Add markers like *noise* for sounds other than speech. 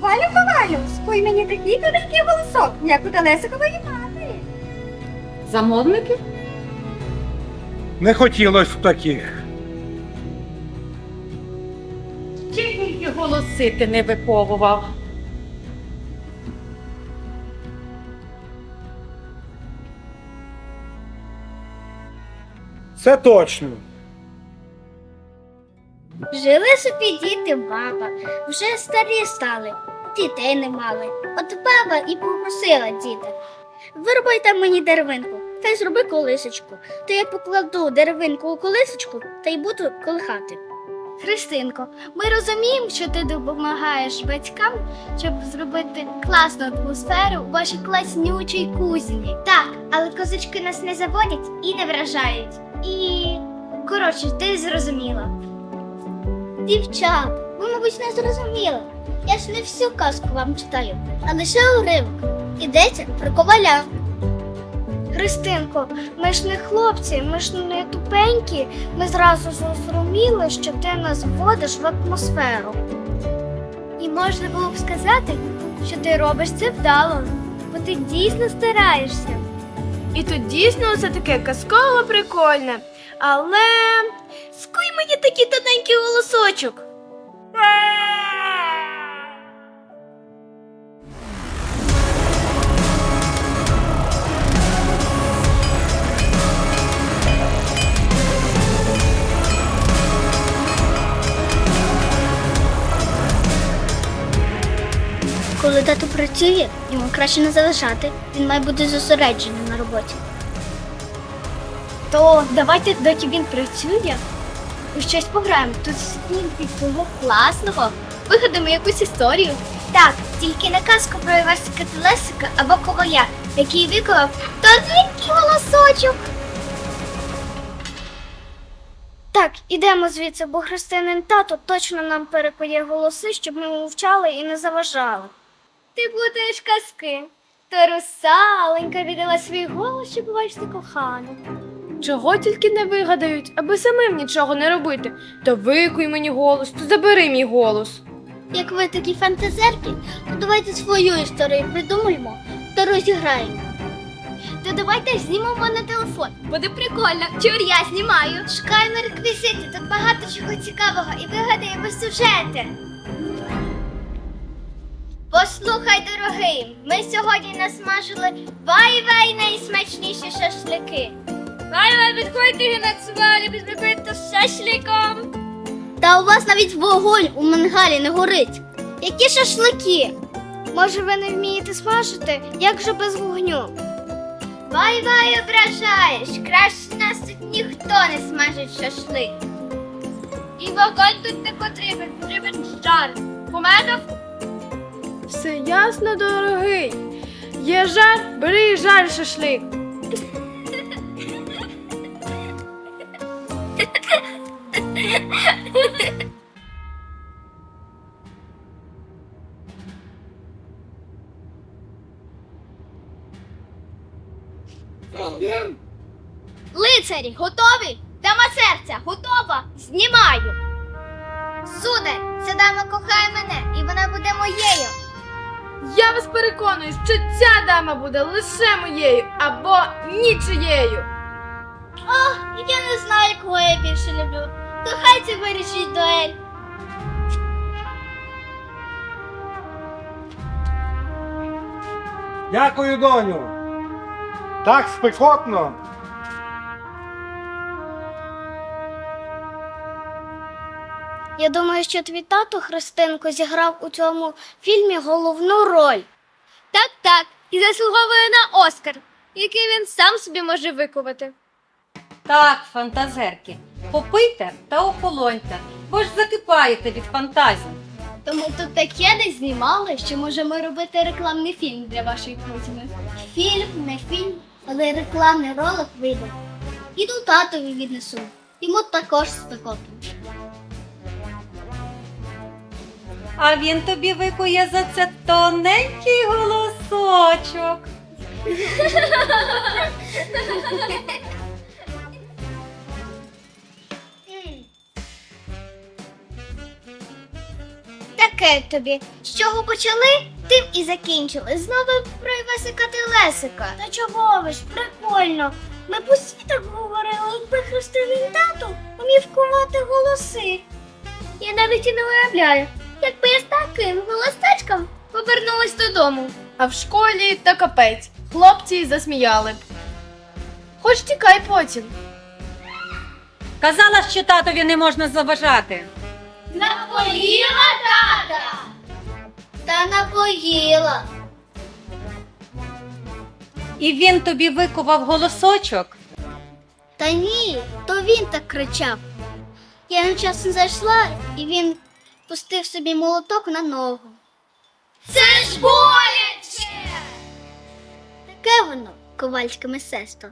знаю. Спой мені такий тоненький голосок, як у Телесикової мами. Замовники? Не хотілося б таких. Чи тільки голоси ти не виховував? Це точно. Жили собі діти, баба, вже старі стали, дітей не мали. От баба і попросила діда. Вирубайте мені деревинку та й зроби колисочку. То я покладу деревинку у колисочку та й буду колихати. Христинко, ми розуміємо, що ти допомагаєш батькам, щоб зробити класну атмосферу у вашій класнючій кузні. Так, але козочки нас не заводять і не вражають. І коротше, ти зрозуміла. Дівчат, ви, мабуть, не зрозуміли. Я ж не всю казку вам читаю, а лише уривок. Ідеться про коваля. Христинко, ми ж не хлопці, ми ж не тупенькі. Ми зразу зрозуміли, що ти нас вводиш в атмосферу. І можна було б сказати, що ти робиш це вдало, бо ти дійсно стараєшся. І тут дійсно все таке казково прикольне. Але мені такий тоненький голосочок. Коли тато працює, йому краще не залишати. Він має бути зосереджений на роботі. То давайте, доки він працює, у щось пограємо. Тут стільки всього класного. Вигадаємо якусь історію. Так, тільки не казку про Івасика Телесика або ковая, який виконав тоненький голосочок. Так, ідемо звідси, бо Христинин тато точно нам перепоє голоси, щоб ми мовчали і не заважали. Ти плутаєш казки. То русаленька віддала свій голос, щоб бачити кохану. Чого тільки не вигадають, аби самим нічого не робити. То викуй мені голос, то забери мій голос. Як ви такі фантазерки, то давайте свою історію придумаємо та розіграємо. То давайте знімемо на телефон. Буде прикольно. Чур я знімаю. Шукаємо реквізити, тут багато чого цікавого і вигадаємо сюжети. Послухай, дорогий, ми сьогодні насмажили вай-вай найсмачніші шашлики. Вай-вай, підходьте на цвалі, підмикайте з шашликом. Та у вас навіть вогонь у мангалі не горить. Які шашлики? Може, ви не вмієте смажити? Як же без вогню? Вай-вай ображаєш. Краще нас тут ніхто не смажить шашлик. І вогонь тут не потрібен, потрібен жар. Помедов? Все ясно, дорогий. Є жар, бери жаль шашлик. Лицарі, готові? Дама серця, готова? Знімаю. Сударь, ця дама кохає мене, і вона буде моєю. Я вас переконую, що ця дама буде лише моєю або нічиєю. Ох, я не знаю, кого я більше люблю. То хай це вирішить дуель. Дякую, доню. Так спекотно. Я думаю, що твій тато Христинко зіграв у цьому фільмі головну роль. Так, так, і заслуговує на Оскар, який він сам собі може викувати. Так, фантазерки, попийте та охолоньте, бо ж закипаєте від фантазій. То ми тут таке десь знімали, що можемо робити рекламний фільм для вашої кузні. Фільм, не фільм, але рекламний ролик вийде. Іду татові віднесу. Йому також спекотно. А він тобі викує за це тоненький голосочок. *laughs* Таке тобі. З чого почали, Тим і закінчили. Знову про Івасика Лесика. Та чого ви ж, прикольно. Ми б усі так говорили, якби хрестивий тату умів кувати голоси. Я навіть і не уявляю, якби я з таким голосочком повернулась додому. А в школі та капець. Хлопці засміяли б. Хоч тікай потім. Казала, що татові не можна заважати. Напоїла тата. Та напоїла. І він тобі викував голосочок. Та ні, то він так кричав. Я нечасно зайшла, і він пустив собі молоток на ногу. Це ж боляче! Таке воно, ковальське мистецтво.